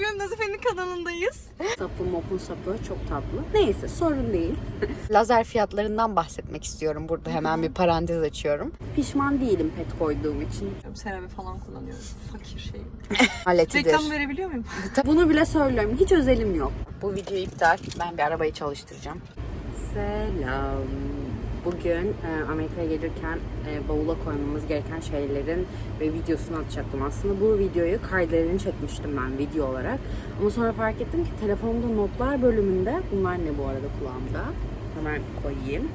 Bugün Nazife'nin kanalındayız. Sapı mopun sapı çok tatlı. Neyse sorun değil. Lazer fiyatlarından bahsetmek istiyorum. Burada hemen bir parantez açıyorum. Pişman değilim pet koyduğum için. Serami falan kullanıyorum. Fakir şey. Aletidir. Reklam verebiliyor muyum? Bunu bile söylüyorum. Hiç özelim yok. Bu video iptal. Ben bir arabayı çalıştıracağım. Selam. Bugün e, Amerika'ya gelirken e, bavula koymamız gereken şeylerin ve videosunu atacaktım. Aslında bu videoyu kaydelerini çekmiştim ben video olarak. Ama sonra fark ettim ki telefonda notlar bölümünde, bunlar ne bu arada kulağımda? Hemen koyayım.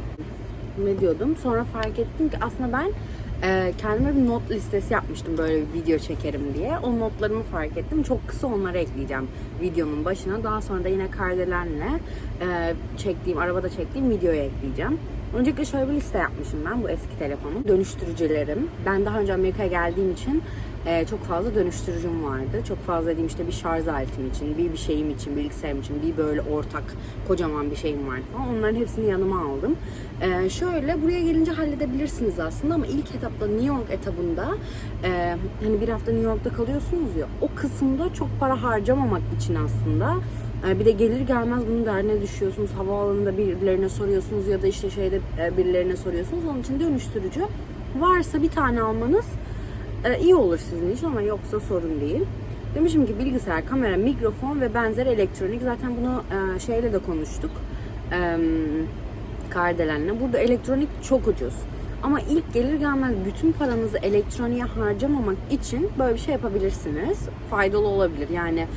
Ne diyordum? Sonra fark ettim ki aslında ben e, kendime bir not listesi yapmıştım böyle bir video çekerim diye. O notlarımı fark ettim. Çok kısa onları ekleyeceğim videonun başına. Daha sonra da yine kardelenle e, çektiğim, arabada çektiğim videoya ekleyeceğim. Öncelikle şöyle bir liste yapmışım ben bu eski telefonum. Dönüştürücülerim. Ben daha önce Amerika'ya geldiğim için e, çok fazla dönüştürücüm vardı. Çok fazla dediğim işte bir şarj aletim için, bir bir şeyim için, bilgisayarım için, bir böyle ortak kocaman bir şeyim vardı falan. Onların hepsini yanıma aldım. E, şöyle buraya gelince halledebilirsiniz aslında ama ilk etapta New York etabında e, hani bir hafta New York'ta kalıyorsunuz ya o kısımda çok para harcamamak için aslında bir de gelir gelmez bunun derdine düşüyorsunuz. Havaalanında birilerine soruyorsunuz ya da işte şeyde e, birilerine soruyorsunuz. Onun için dönüştürücü varsa bir tane almanız e, iyi olur sizin için ama yoksa sorun değil. Demişim ki bilgisayar, kamera, mikrofon ve benzer elektronik. Zaten bunu e, şeyle de konuştuk. Kardelen'le. Burada elektronik çok ucuz. Ama ilk gelir gelmez bütün paranızı elektroniğe harcamamak için böyle bir şey yapabilirsiniz. Faydalı olabilir. Yani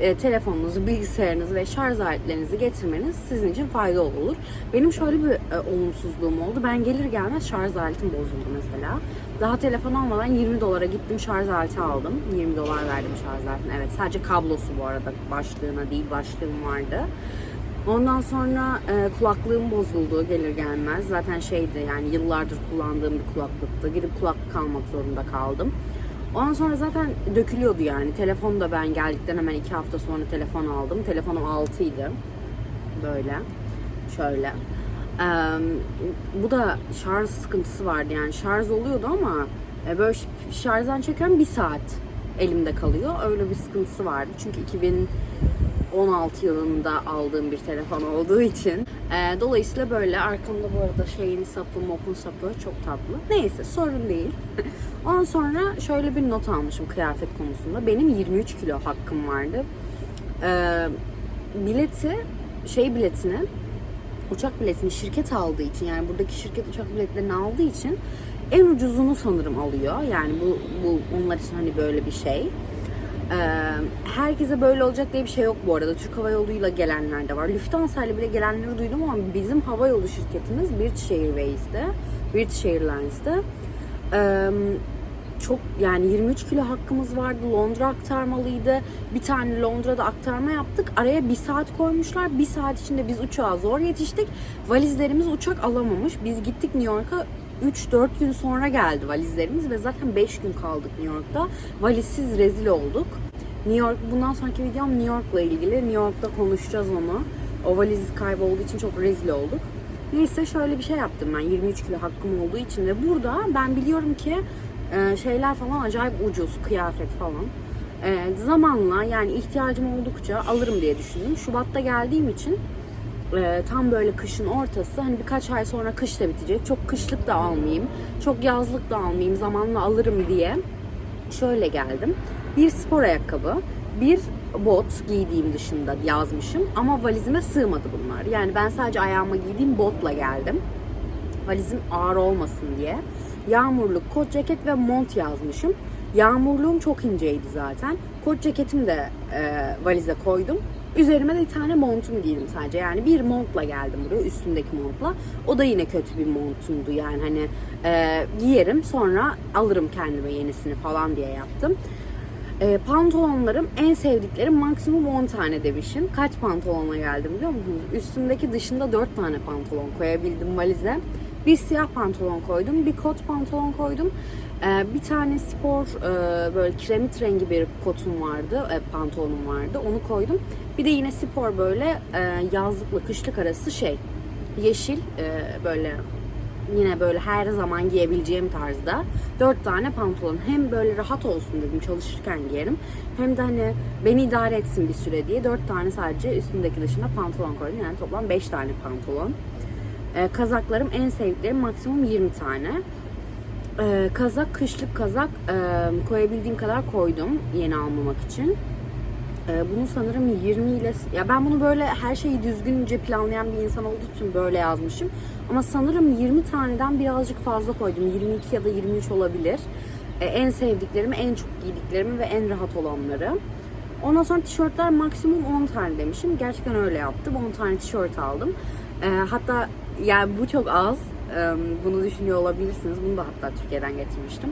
e, telefonunuzu, bilgisayarınızı ve şarj aletlerinizi getirmeniz sizin için faydalı olur. Benim şöyle bir e, olumsuzluğum oldu. Ben gelir gelmez şarj aletim bozuldu mesela. Daha telefon almadan 20 dolara gittim şarj aleti aldım. 20 dolar verdim şarj aletine. Evet sadece kablosu bu arada başlığına değil başlığım vardı. Ondan sonra e, kulaklığım bozuldu gelir gelmez. Zaten şeydi yani yıllardır kullandığım bir kulaklıktı. Gidip kulaklık almak zorunda kaldım. Ondan sonra zaten dökülüyordu yani. Telefon da ben geldikten hemen iki hafta sonra telefon aldım. Telefonum 6 idi. Böyle. Şöyle. Ee, bu da şarj sıkıntısı vardı yani. Şarj oluyordu ama e, böyle şarjdan çekiyorum bir saat elimde kalıyor. Öyle bir sıkıntısı vardı. Çünkü 2016 yılında aldığım bir telefon olduğu için. Ee, dolayısıyla böyle arkamda bu arada şeyin sapı, mopun sapı çok tatlı. Neyse sorun değil. Ondan sonra şöyle bir not almışım kıyafet konusunda. Benim 23 kilo hakkım vardı. Ee, bileti, şey biletini, uçak biletini şirket aldığı için yani buradaki şirket uçak biletlerini aldığı için en ucuzunu sanırım alıyor. Yani bu, bu onlar için hani böyle bir şey. Herkese böyle olacak diye bir şey yok bu arada. Türk Hava Yolu'yla gelenler de var. Lufthansa ile bile gelenleri duydum ama bizim hava yolu şirketimiz British Airways'te, British Airlines'te. Çok yani 23 kilo hakkımız vardı. Londra aktarmalıydı. Bir tane Londra'da aktarma yaptık. Araya bir saat koymuşlar. Bir saat içinde biz uçağa zor yetiştik. Valizlerimiz uçak alamamış. Biz gittik New York'a 3-4 gün sonra geldi valizlerimiz ve zaten 5 gün kaldık New York'ta. Valizsiz rezil olduk. New York, bundan sonraki videom New York'la ilgili. New York'ta konuşacağız onu. O valiz kaybolduğu için çok rezil olduk. Neyse şöyle bir şey yaptım ben 23 kilo hakkım olduğu için ve burada ben biliyorum ki e, şeyler falan acayip ucuz, kıyafet falan. E, zamanla yani ihtiyacım oldukça alırım diye düşündüm. Şubat'ta geldiğim için e, tam böyle kışın ortası hani birkaç ay sonra kış da bitecek. Çok kışlık da almayayım, çok yazlık da almayayım, zamanla alırım diye şöyle geldim. Bir spor ayakkabı, bir bot giydiğim dışında yazmışım ama valizime sığmadı bunlar. Yani ben sadece ayağıma giydiğim botla geldim. Valizim ağır olmasın diye. Yağmurluk, kot ceket ve mont yazmışım. Yağmurluğum çok inceydi zaten. Kot ceketimi de e, valize koydum. Üzerime de bir tane montumu giydim sadece. Yani bir montla geldim buraya, üstümdeki montla. O da yine kötü bir montumdu yani hani e, giyerim sonra alırım kendime yenisini falan diye yaptım. E, pantolonlarım en sevdiklerim maksimum 10 tane demişim. Kaç pantolonla geldim biliyor musunuz? Üstümdeki dışında 4 tane pantolon koyabildim valize. Bir siyah pantolon koydum, bir kot pantolon koydum. E, bir tane spor e, böyle kiremit rengi bir kotum vardı, e, pantolonum vardı. Onu koydum. Bir de yine spor böyle e, yazlıkla kışlık arası şey. Yeşil böyle yine böyle her zaman giyebileceğim tarzda dört tane pantolon. Hem böyle rahat olsun dedim çalışırken giyerim. Hem de hani beni idare etsin bir süre diye dört tane sadece üstündeki dışında pantolon koydum. Yani toplam beş tane pantolon. Ee, kazaklarım en sevdiklerim maksimum 20 tane. Ee, kazak, kışlık kazak e, koyabildiğim kadar koydum yeni almamak için. Ee, bunu sanırım 20 ile ya ben bunu böyle her şeyi düzgünce planlayan bir insan olduğu için böyle yazmışım. Ama sanırım 20 taneden birazcık fazla koydum. 22 ya da 23 olabilir. Ee, en sevdiklerimi, en çok giydiklerimi ve en rahat olanları. Ondan sonra tişörtler maksimum 10 tane demişim. Gerçekten öyle yaptım. 10 tane tişört aldım. Ee, hatta yani bu çok az. Bunu düşünüyor olabilirsiniz. Bunu da hatta Türkiye'den getirmiştim.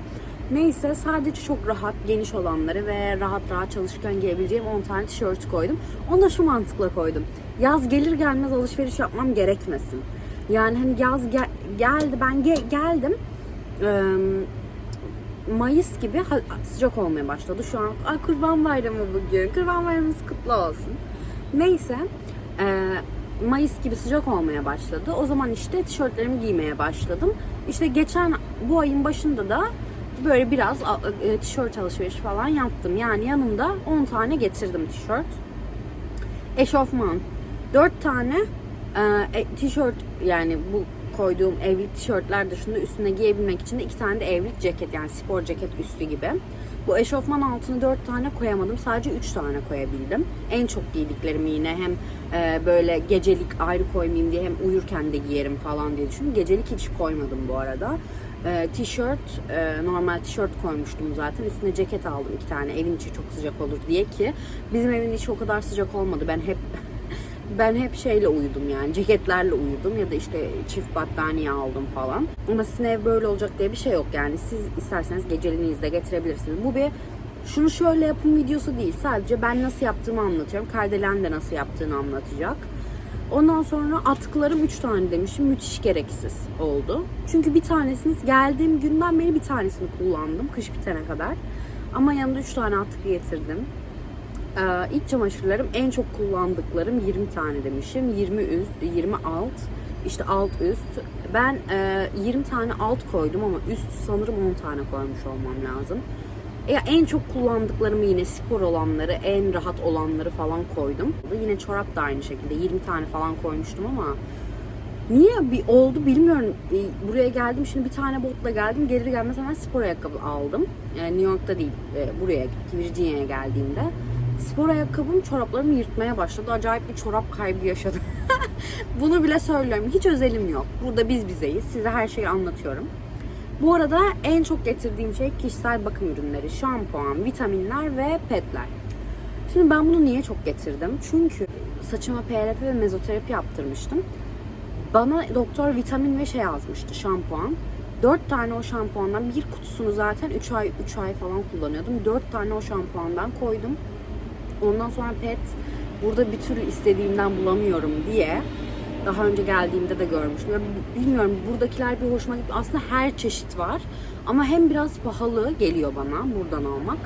Neyse sadece çok rahat, geniş olanları ve rahat rahat çalışırken giyebileceğim 10 tane tişört koydum. Onu da şu mantıkla koydum. Yaz gelir gelmez alışveriş yapmam gerekmesin. Yani hani yaz gel- geldi ben ge- geldim. Ee, Mayıs gibi sıcak olmaya başladı. Şu an Ay, kurban bayramı bugün. Kurban bayramımız kutlu olsun. Neyse. e, Mayıs gibi sıcak olmaya başladı. O zaman işte tişörtlerimi giymeye başladım. İşte geçen bu ayın başında da böyle biraz e, tişört alışverişi falan yaptım. Yani yanımda 10 tane getirdim tişört. Eşofman. 4 tane e, e, tişört yani bu koyduğum evlilik tişörtler dışında üstüne giyebilmek için de iki tane de evlilik ceket yani spor ceket üstü gibi. Bu eşofman altını 4 tane koyamadım. Sadece 3 tane koyabildim. En çok giydiklerimi yine hem e, böyle gecelik ayrı koymayayım diye hem uyurken de giyerim falan diye düşündüm. Gecelik hiç koymadım bu arada. E, tişört, e, normal tişört koymuştum zaten. Üstüne ceket aldım iki tane. Evin içi çok sıcak olur diye ki bizim evin içi o kadar sıcak olmadı. Ben hep ben hep şeyle uyudum yani ceketlerle uyudum ya da işte çift battaniye aldım falan. Ama sizin ev böyle olacak diye bir şey yok yani siz isterseniz geceliğinizi de getirebilirsiniz. Bu bir şunu şöyle yapın videosu değil sadece ben nasıl yaptığımı anlatıyorum. Kardelen de nasıl yaptığını anlatacak. Ondan sonra atkılarım 3 tane demişim. Müthiş gereksiz oldu. Çünkü bir tanesini geldiğim günden beri bir tanesini kullandım. Kış bitene kadar. Ama yanında 3 tane atkı getirdim. Ee, iç çamaşırlarım en çok kullandıklarım 20 tane demişim. 20 üst, 20 alt, işte alt üst. Ben e, 20 tane alt koydum ama üst sanırım 10 tane koymuş olmam lazım. Ya en çok kullandıklarımı yine spor olanları, en rahat olanları falan koydum. Yine çorap da aynı şekilde 20 tane falan koymuştum ama Niye bir oldu bilmiyorum. E, Buraya geldim şimdi bir tane botla geldim. Gelir gelmez hemen spor ayakkabı aldım. Yani New York'ta değil e, buraya Virginia'ya geldiğimde. Spor ayakkabım çoraplarımı yırtmaya başladı. Acayip bir çorap kaybı yaşadım. Bunu bile söylüyorum. Hiç özelim yok. Burada biz bizeyiz. Size her şeyi anlatıyorum. Bu arada en çok getirdiğim şey kişisel bakım ürünleri. Şampuan, vitaminler ve petler. Şimdi ben bunu niye çok getirdim? Çünkü saçıma PRP ve mezoterapi yaptırmıştım. Bana doktor vitamin ve şey yazmıştı şampuan. 4 tane o şampuandan bir kutusunu zaten 3 ay 3 ay falan kullanıyordum. 4 tane o şampuandan koydum. Ondan sonra pet burada bir türlü istediğimden bulamıyorum diye daha önce geldiğimde de görmüştüm. Ya bilmiyorum buradakiler bir hoşuma gitti. Aslında her çeşit var. Ama hem biraz pahalı geliyor bana buradan almak.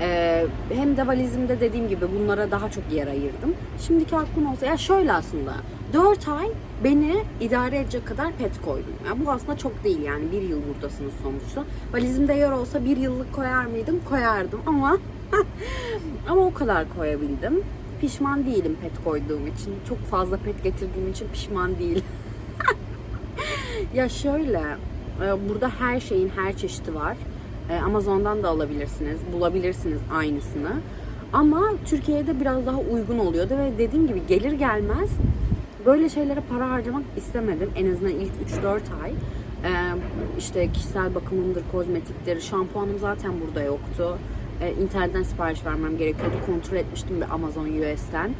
Ee, hem de valizimde dediğim gibi bunlara daha çok yer ayırdım. Şimdiki aklım olsa ya şöyle aslında 4 ay beni idare edecek kadar pet koydum. Yani bu aslında çok değil yani bir yıl buradasınız sonuçta. Valizimde yer olsa bir yıllık koyar mıydım? Koyardım ama ama o kadar koyabildim. Pişman değilim pet koyduğum için. Çok fazla pet getirdiğim için pişman değilim. ya şöyle, e, burada her şeyin her çeşidi var. E, Amazon'dan da alabilirsiniz, bulabilirsiniz aynısını. Ama Türkiye'de biraz daha uygun oluyordu ve dediğim gibi gelir gelmez böyle şeylere para harcamak istemedim. En azından ilk 3-4 ay. E, işte kişisel bakımımdır, kozmetiktir, şampuanım zaten burada yoktu. E, internetten sipariş vermem gerekiyordu. Kontrol etmiştim bir Amazon US'ten.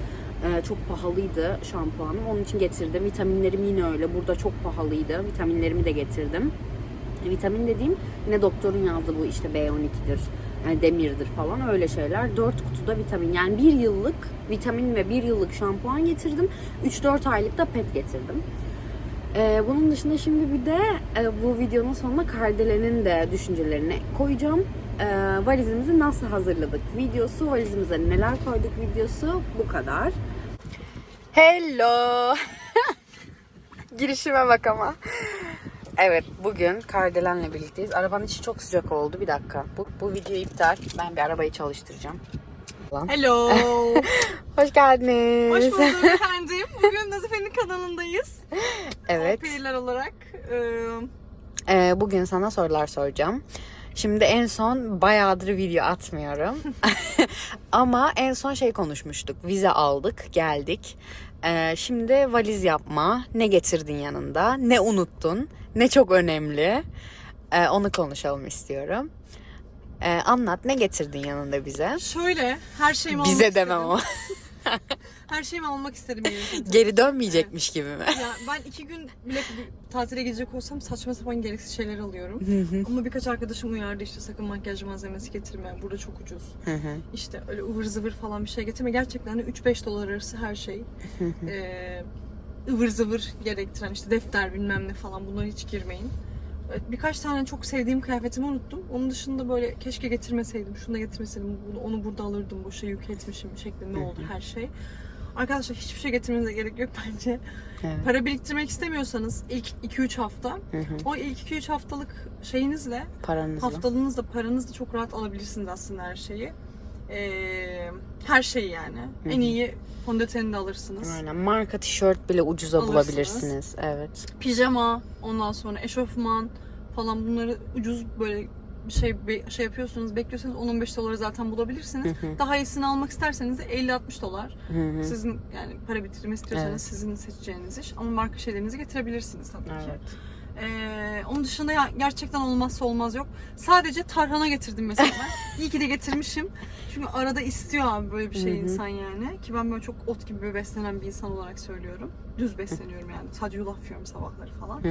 E, çok pahalıydı şampuanım. Onun için getirdim. Vitaminlerim yine öyle. Burada çok pahalıydı. Vitaminlerimi de getirdim. E, Vitamin dediğim yine doktorun yazdığı bu işte B12'dir, yani demirdir falan öyle şeyler. 4 kutuda vitamin yani bir yıllık vitamin ve bir yıllık şampuan getirdim. 3-4 aylık da pet getirdim. Ee, bunun dışında şimdi bir de e, bu videonun sonuna Kardelen'in de düşüncelerini koyacağım. Ee, valizimizi nasıl hazırladık videosu, valizimize neler koyduk videosu bu kadar. Hello. Girişime bak ama. Evet, bugün Kardelen'le birlikteyiz. Arabanın içi çok sıcak oldu. Bir dakika. Bu, bu video iptal. Ben bir arabayı çalıştıracağım. Lan. Hello. Hoş geldiniz. Hoş bulduk efendim. Bugün Nazife'nin kanalındayız. Evet. Operiler olarak. Ee, Ee, bugün sana sorular soracağım. Şimdi en son bayağıdır video atmıyorum. Ama en son şey konuşmuştuk. Vize aldık, geldik. Ee, şimdi valiz yapma. Ne getirdin yanında? Ne unuttun? Ne çok önemli? Ee, onu konuşalım istiyorum. Ee, anlat ne getirdin yanında bize? şöyle her şeyimi Bize demem ama. Her şeyimi almak istedim. yani. Geri dönmeyecekmiş gibi mi? Ya ben iki gün bile bir tatile gidecek olsam saçma sapan gereksiz şeyler alıyorum. Ama birkaç arkadaşım uyardı işte sakın makyaj malzemesi getirme. Burada çok ucuz. Hı hı. İşte öyle ıvır zıvır falan bir şey getirme. Gerçekten de 3-5 dolar arası her şey. ee, ıvır zıvır gerektiren işte defter bilmem ne falan bunlara hiç girmeyin. Evet, Birkaç tane çok sevdiğim kıyafetimi unuttum. Onun dışında böyle keşke getirmeseydim, şunu da getirmeseydim, bunu, onu burada alırdım, boşa yük etmişim şeklinde oldu her şey. Arkadaşlar hiçbir şey getirmenize gerek yok bence. Evet. Para biriktirmek istemiyorsanız ilk 2-3 hafta Hı hı. o ilk 2-3 haftalık şeyinizle Paranızla. haftalığınızla paranızla çok rahat alabilirsiniz aslında her şeyi. Ee, her şeyi yani. En iyi fondöteni de alırsınız. Aynen. Marka tişört bile ucuza Alırsınız. bulabilirsiniz. Evet. Pijama, ondan sonra eşofman falan bunları ucuz böyle bir şey bir şey yapıyorsunuz, bekliyorsanız 10-15 dolara zaten bulabilirsiniz. Daha iyisini almak isterseniz de 50-60 dolar. Hı hı. Sizin yani para bitirme istiyorsanız Evet. sizin seçeceğiniz iş. Ama marka şeylerinizi getirebilirsiniz tabii ki. Evet. Ee, onun dışında ya gerçekten olmazsa olmaz yok. Sadece tarhana getirdim mesela ben. İyi ki de getirmişim. Çünkü arada istiyor abi böyle bir şey insan yani. Ki ben böyle çok ot gibi beslenen bir insan olarak söylüyorum. Düz besleniyorum yani. Sadece yulaf yiyorum sabahları falan.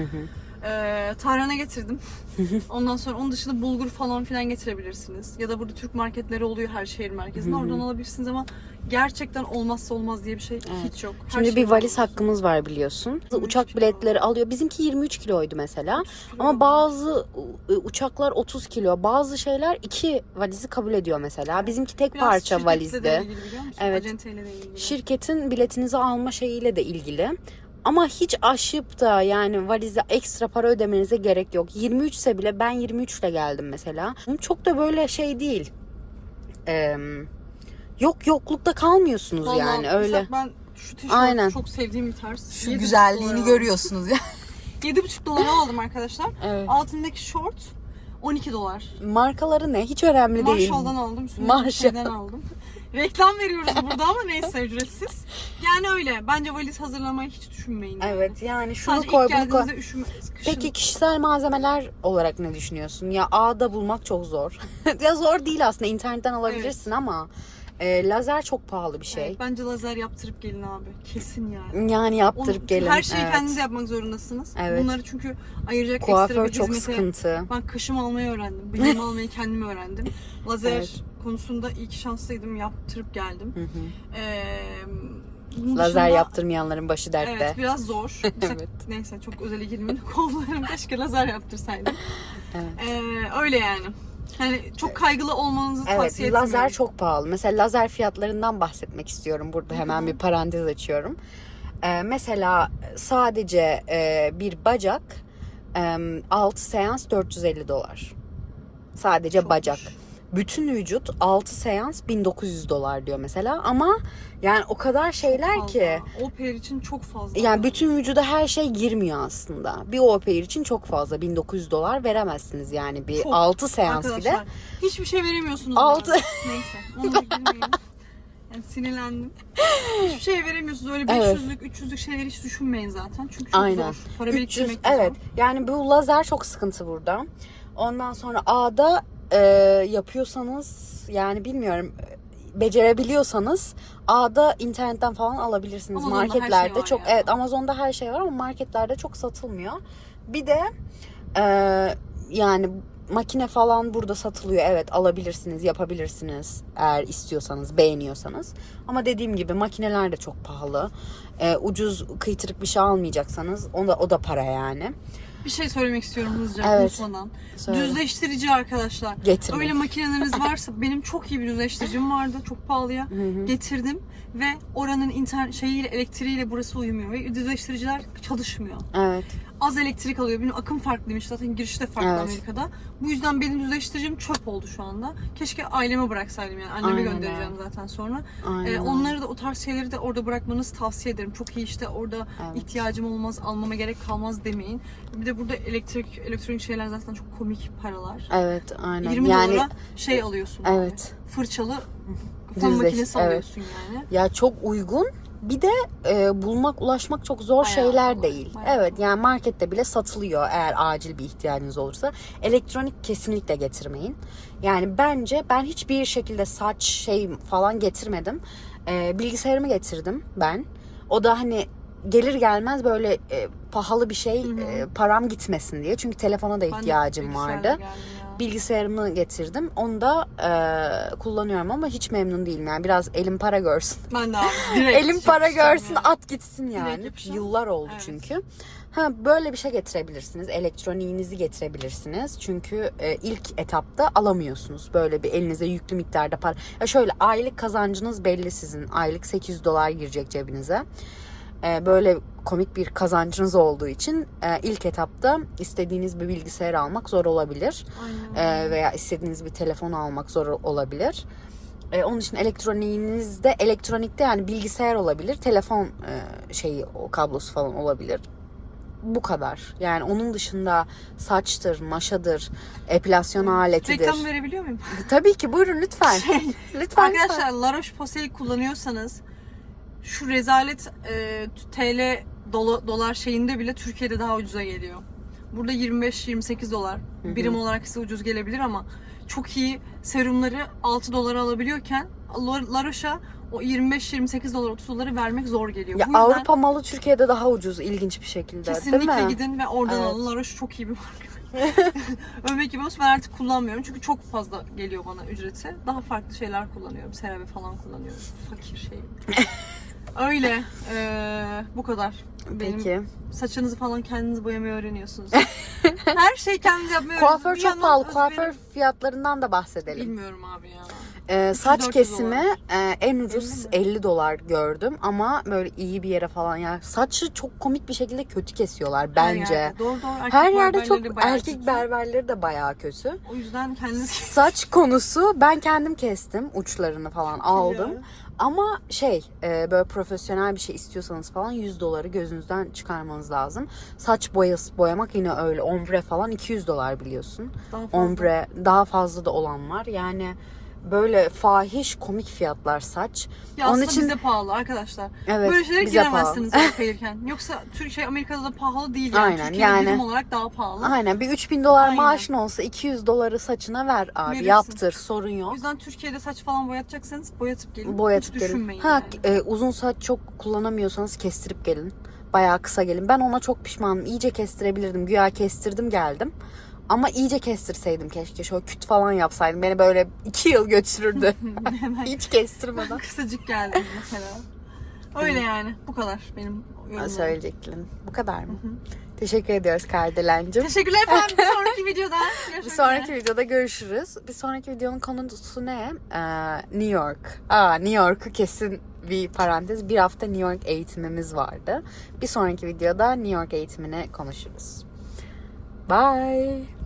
Ee, tarhana getirdim. Ondan sonra onun dışında bulgur falan filan getirebilirsiniz. Ya da burada Türk marketleri oluyor her şehir merkezinde. Oradan alabilirsiniz ama gerçekten olmazsa olmaz diye bir şey hiç yok. Her Şimdi şey bir valiz var. hakkımız var biliyorsun. 23 Uçak kilo. biletleri alıyor. Bizimki 23 kiloydu mesela. Ama bazı e, uçaklar 30 kilo. Bazı şeyler iki valizi kabul ediyor mesela. Bizimki tek Biraz parça şirketle de valizdi. ilgili biliyor musun? Evet. Acenteyle de ilgili. Şirketin biletinizi alma şeyiyle de ilgili. Ama hiç aşıp da yani valize ekstra para ödemenize gerek yok. 23 ise bile ben 23 ile geldim mesela. Çok da böyle şey değil. Ee, yok yoklukta kalmıyorsunuz Vallahi yani öyle. Ben şu Aynen. çok sevdiğim bir tarz. Şu 7,5 güzelliğini görüyorsunuz ya. aldım. 7,5 dolara aldım arkadaşlar. Evet. Altındaki şort 12 dolar. Markaları ne? Hiç önemli değil. Marshall'dan aldım. Marshall. aldım. Reklam veriyoruz burada ama neyse ücretsiz. Yani öyle. Bence valiz hazırlamayı hiç düşünmeyin. yani. Evet yani şunu Sadece koy bunu koy. üşüme. Peki kişisel malzemeler olarak ne düşünüyorsun? Ya A'da bulmak çok zor. ya zor değil aslında internetten alabilirsin ama e, lazer çok pahalı bir şey. Evet, bence lazer yaptırıp gelin abi. Kesin yani. Yani yaptırıp Onu- gelin. Her şeyi evet. kendiniz yapmak zorundasınız. Evet. Bunları çünkü ayıracak ekstra Kuaför bir çok hizmete sıkıntı. Ben kaşımı almayı öğrendim. Bıyığımı almayı kendim öğrendim. Lazer Evet. konusunda ki şanslıydım. Yaptırıp geldim. Hı hı. Ee, bunun Lazer dışında- yaptırmayanların başı dertte. Evet biraz zor. Evet. Neyse çok özele girmeyeyim. Kollarım keşke lazer yaptırsaydım. Evet. Ee, öyle yani. Hani çok kaygılı olmanızı Evet, tavsiye etmiyorum. lazer çok pahalı. Mesela lazer fiyatlarından bahsetmek istiyorum. Burada hemen bir parantez açıyorum. Ee, mesela sadece e, bir bacak e, 6 seans 450 dolar. Sadece Çokmuş. bacak. Bütün vücut 6 seans 1900 dolar diyor mesela ama yani o kadar şeyler Fazla. ki Oper için çok fazla. yani bütün vücuda her şey girmiyor aslında. Bir opera için çok fazla 1900 dolar veremezsiniz yani bir Çok. 6 seans. Arkadaşlar hiçbir şey veremiyorsunuz. Altı. bana. Neyse. Onu da girmeyelim. Yani sinirlendim. Hiçbir şey veremiyorsunuz. Öyle Evet. 500'lük, 300'lük şeyleri hiç düşünmeyin zaten. Çünkü çok Aynen. zor. Para 300 biriktirmek de evet. zor. Yani bu lazer çok sıkıntı burada. Ondan sonra A'da e, yapıyorsanız yani bilmiyorum becerebiliyorsanız A'da internetten falan alabilirsiniz. Amazon'da şey marketlerde var çok ya. evet Amazon'da her şey var ama marketlerde çok satılmıyor. Bir de e, yani makine falan burada satılıyor. Evet alabilirsiniz, yapabilirsiniz eğer istiyorsanız, beğeniyorsanız. Ama dediğim gibi makineler de çok pahalı. E, ucuz kıytırık bir şey almayacaksanız o da o da para yani. Bir şey söylemek istiyorum hızlıca Evet. unutmadan. Söyle. Düzleştirici arkadaşlar. Getirme. Öyle makineleriniz varsa benim çok iyi bir düzleştiricim vardı. Çok pahalıya. Getirdim ve oranın internet şeyiyle elektriğiyle burası uyumuyor ve düzleştiriciler çalışmıyor. Evet. Az elektrik alıyor. Benim akım farklıymış zaten giriş de farklı Evet. Amerika'da. Bu yüzden benim düzleştiricim çöp oldu şu anda. Keşke aileme bıraksaydım yani. Anneme Aynen göndereceğim zaten sonra. Aynen. Ee, onları da o tarz şeyleri de orada bırakmanızı tavsiye ederim. Çok iyi işte orada Evet. ihtiyacım olmaz, almama gerek kalmaz demeyin. Bir de burada elektrik elektronik şeyler zaten çok komik paralar. Evet aynen. 20 yani dolara şey alıyorsun. Evet. Fırçalı fön Düzleş- makinesi evet. alıyorsun yani. Ya çok uygun. Bir de e, bulmak, ulaşmak çok zor Bayağı şeyler kolay, değil. bayağı evet yani markette bile satılıyor eğer acil bir ihtiyacınız olursa. Elektronik kesinlikle getirmeyin. Yani bence ben hiçbir şekilde saç şey falan getirmedim. E, bilgisayarımı getirdim ben. O da hani gelir gelmez böyle e, pahalı bir şey Hı hı. e, param gitmesin diye. Çünkü telefona da ihtiyacım vardı. geldim. Bilgisayarımı getirdim. Onu da e, kullanıyorum ama hiç memnun değilim. Yani biraz elim para görsün. Ben de abi direkt Elim para görsün yani. at gitsin yani. Yıllar oldu Evet. çünkü. Ha böyle bir şey getirebilirsiniz. Elektroniğinizi getirebilirsiniz. Çünkü e, ilk etapta alamıyorsunuz. Böyle bir elinize yüklü miktarda para. Ya şöyle aylık kazancınız belli sizin. Aylık 800 dolar girecek cebinize. E, böyle komik bir kazancınız olduğu için e, ilk etapta istediğiniz bir bilgisayar almak zor olabilir. Aynen. E, veya istediğiniz bir telefon almak zor olabilir. E, onun için elektroniğinizde elektronikte yani bilgisayar olabilir, telefon e, şeyi o kablosu falan olabilir. Bu kadar. Yani onun dışında saçtır, maşadır, epilasyon aletidir. Reklam verebiliyor muyum? Tabii ki buyurun lütfen. lütfen. Arkadaşlar La Roche-Posay'i kullanıyorsanız şu rezalet e, TL dola- dolar şeyinde bile Türkiye'de daha ucuza geliyor. Burada 25-28 dolar. Birim olarak size ucuz gelebilir ama çok iyi serumları 6 dolara alabiliyorken La Roche'a o 25-28 dolar 30 doları vermek zor geliyor. Ya Bu yüzden Avrupa malı Türkiye'de daha ucuz ilginç bir şekilde. değil kesinlikle mi? gidin ve oradan Evet. alın. La Roche çok iyi bir marka. Övmek gibi olsun ben artık kullanmıyorum çünkü çok fazla geliyor bana ücreti. Daha farklı şeyler kullanıyorum. CeraVe falan kullanıyorum. Fakir şey. Öyle. Ee, bu kadar. Benim Peki. saçınızı falan kendiniz boyamayı öğreniyorsunuz. Her şey kendiniz yapmayı Kuaför çok yandan pahalı. özverim- Kuaför fiyatlarından da bahsedelim. Bilmiyorum abi ya. Ee, saç 300-400 kesimi e, en ucuz 50 mi? 50 dolar gördüm ama böyle iyi bir yere falan yani saçı çok komik bir şekilde kötü kesiyorlar Her bence. yerde. Doğru doğru. Erkek Her yerde çok berberleri bayağı erkek kötü. berberleri de bayağı kötü. O yüzden kendiniz Saç konusu ben kendim kestim uçlarını falan aldım. Ama şey e, böyle profesyonel bir şey istiyorsanız falan 100 doları gözünüzden çıkarmanız lazım. Saç boyası boyamak yine öyle ombre falan 200 dolar biliyorsun. Daha fazla. Ombre daha fazla da olan var. Yani böyle fahiş komik fiyatlar saç. Ya Onun için bize pahalı arkadaşlar. evet Böyle şeylere giremezsiniz gelirken. Yoksa Türkiye Amerika'da da pahalı değil yani. Aynen, Türkiye'de yani- birim olarak daha pahalı. Aynen bir 3000 dolar Aynen. maaşın olsa 200 doları saçına ver abi. Verirsin. Yaptır sorun O yok. yüzden Türkiye'de saç falan boyatacaksanız boyatıp gelin. Boyatıp Hiç gelin. düşünmeyin Ha yani. e, uzun saç çok kullanamıyorsanız kestirip gelin. Bayağı kısa gelin. Ben ona çok pişmanım. İyice kestirebilirdim. Güya kestirdim geldim. Ama iyice kestirseydim keşke. Şöyle küt falan yapsaydım. Beni böyle iki yıl götürürdü. Hiç kestirmeden. kısacık geldi mesela. Öyle yani. Bu kadar benim yorumlarım. Söyleyeceklerim. Bu kadar mı? Teşekkür ediyoruz Kardelencim. Teşekkürler efendim. Bir sonraki videoda Bir görüşmek sonraki videoda görüşürüz. Bir sonraki videonun konusu ne? Ee, New York. Aa, New York'u kesin bir parantez. Bir hafta New York eğitimimiz vardı. Bir sonraki videoda New York eğitimini konuşuruz. Bye.